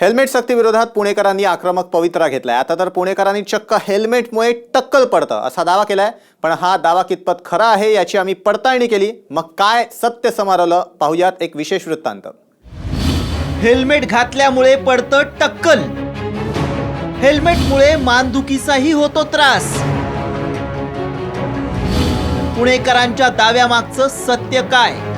Helmet सक्तीविरोधात पुणेकरांनी आक्रमक पवित्रा घेतलाय. आता तर पुणेकरांनी चक्क हेल्मेटमुळे टक्कल पडतं असा दावा केलाय. पण हा दावा कितपत खरा आहे याची आम्ही पडताळणी केली. मग काय सत्य समारवलं पाहूयात पाहुयात एक विशेष वृत्तांत. हेल्मेट घातल्यामुळे पडतं टक्कल. हेल्मेटमुळे मानदुखीचाही होतो त्रास. पुणेकरांच्या दाव्यामागचं सत्य काय?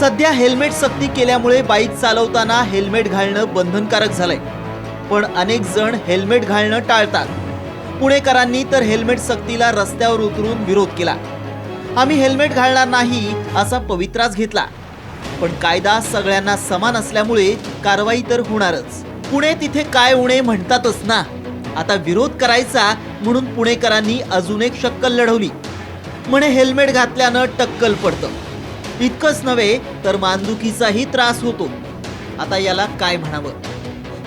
सध्या हेल्मेट सक्ती केल्यामुळे बाईक चालवताना हेल्मेट घालणं बंधनकारक झालंय. पण अनेक जण हेल्मेट घालणं टाळतात. पुणेकरांनी तर हेल्मेट सक्तीला रस्त्यावर उतरून विरोध केला. आम्ही हेल्मेट घालणार नाही असा पवित्राच घेतला. पण कायदा सगळ्यांना समान असल्यामुळे कारवाई तर होणारच. पुणे तिथे काय उणे म्हणतातच ना. आता विरोध करायचा म्हणून पुणेकरांनी अजून एक शक्कल लढवली. म्हणे हेल्मेट घातल्यानं टक्कल पडतं. इतकंच नव्हे तर मानदुखीचाही त्रास होतो. आता याला काय म्हणावं?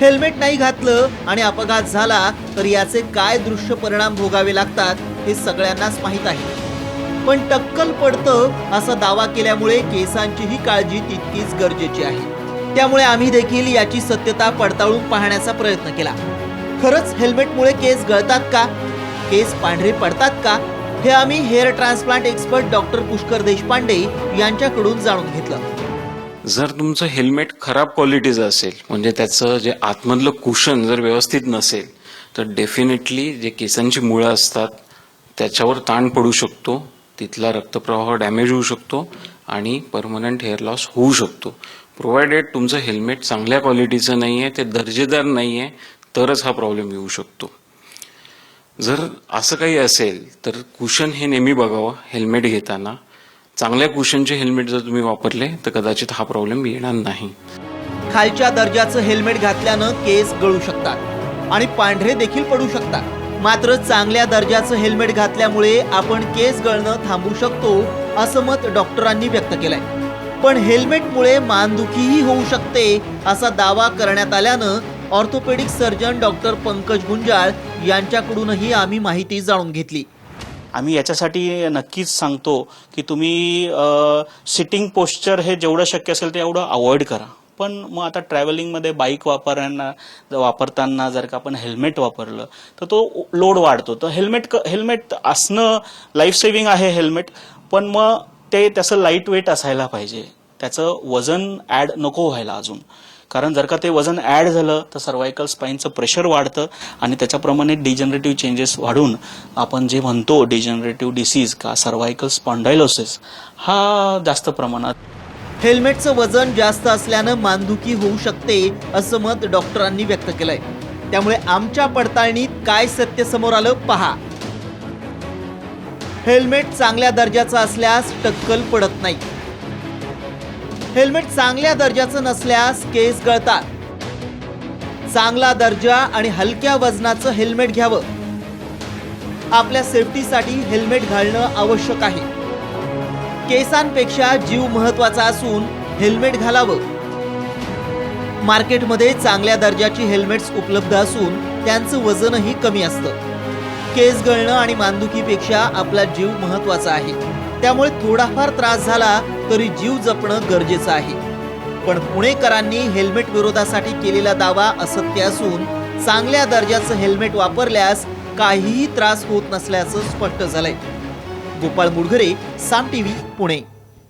हेल्मेट नाही घातलं आणि अपघात झाला तर याचे काय दृश्य परिणाम भोगावे लागतात हे सगळ्यांनाच माहीत आहे. पण टक्कल पडतं असा दावा केल्यामुळे केसांचीही काळजी तितकीच गरजेची आहे. त्यामुळे आम्ही देखील याची सत्यता पडताळून पाहण्याचा प्रयत्न केला. खरंच हेल्मेटमुळे केस गळतात का? केस पांढरे पडतात का? हे आम्ही hair transplant expert doctor Pushkar Deshpande यांच्याकडून जाणून घेतलं. जर तुमचं हेल्मेट खराब क्वालिटीचं असेल म्हणजे त्याचं जे आतमधलं कुशन जर व्यवस्थित नसेल तर डेफिनेटली जे केसांची मुळं असतात त्याच्यावर ताण पडू शकतो तिथला रक्तप्रवाह डॅमेज होऊ शकतो आणि परमनंट हेअर लॉस होऊ शकतो. प्रोव्हायडेड तुमचं हेल्मेट चांगल्या क्वालिटीचं नाही आहे ते दर्जेदार नाही आहे तरच हा प्रॉब्लेम येऊ शकतो. जर असं काही असेल तर कुशन हे नेहमी बघावं हेल्मेट घेताना. चांगल्या कुशनचे हेल्मेट जर तुम्ही वापरले तर कदाचित हा प्रॉब्लेम येणार नाही. खालच्या दर्जाचं हेल्मेट घातल्यानं केस गळू शकतात आणि पांढरे देखील पडू शकतात. मात्र चांगल्या दर्जाचं हेल्मेट घातल्यामुळे आपण केस गळणं थांबू शकतो असं मत डॉक्टरांनी व्यक्त केलंय. पण हेल्मेटमुळे मानदुखीही होऊ शकते असा दावा करण्यात आल्यानं orthopaedic surgeon doctor Pankaj Gunjal यांच्याकडूनही आम्ही माहिती जाणून घेतली. आम्ही याच्यासाठी नक्कीच सांगतो की तुम्ही सिटिंग पोश्चर हे जेवढं शक्य असेल तेवढं अवॉइड करा. पण मग आता ट्रॅव्हलिंगमध्ये बाईक वापरताना वापरताना जर का आपण हेल्मेट वापरलं तर तो लोड वाढतो. तर हेल्मेट हेल्मेट असणं लाईफ सेव्हिंग आहे हेल्मेट पण मग ते त्याचं लाइट वेट असायला पाहिजे. त्याचं वजन ॲड नको व्हायला अजून. कारण जर का ते वजन ॲड झालं तर सर्वायकल स्पाईनचं प्रेशर वाढतं आणि त्याच्याप्रमाणे डिजनरेटिव्ह चेंजेस वाढून आपण जे म्हणतो डिजनरेटिव्ह डिसीज का सर्वायकल स्पॉन्डायलोसिस हा जास्त प्रमाणात. हेल्मेटचं वजन जास्त असल्यानं मानदुखी होऊ शकते असं मत डॉक्टरांनी व्यक्त केलंय. त्यामुळे आमच्या पडताळणीत काय सत्य समोर आलं पहा. हेल्मेट चांगल्या दर्जाचं असल्यास टक्कल पडत नाही. हेल्मेट चांगल्या दर्जाचं नसल्यास केस गळतात. चांगला दर्जा आणि हलक्या वजनाचं हेल्मेट घ्यावं. आपल्या सेफ्टीसाठी हेल्मेट घालणं आवश्यक आहे. केसांपेक्षा जीव महत्त्वाचा असून हेल्मेट घालावं. मार्केटमध्ये चांगल्या दर्जाची हेल्मेट्स उपलब्ध असून त्यांचं वजनही कमी असतं. केस गळणं आणि मानदुखीपेक्षा आपला जीव महत्त्वाचा आहे. त्यामुळे थोडाफार त्रास झाला तरी जीव जपणं गरजेचं आहे. पण पुणेकरांनी हेल्मेट विरोधासाठी केलेला दावा असत्य असून चांगल्या दर्जाचं हेल्मेट वापरल्यास काहीही त्रास होत नसल्याचं स्पष्ट झालंय. गोपाळ मुडघरे साम टीव्ही पुणे.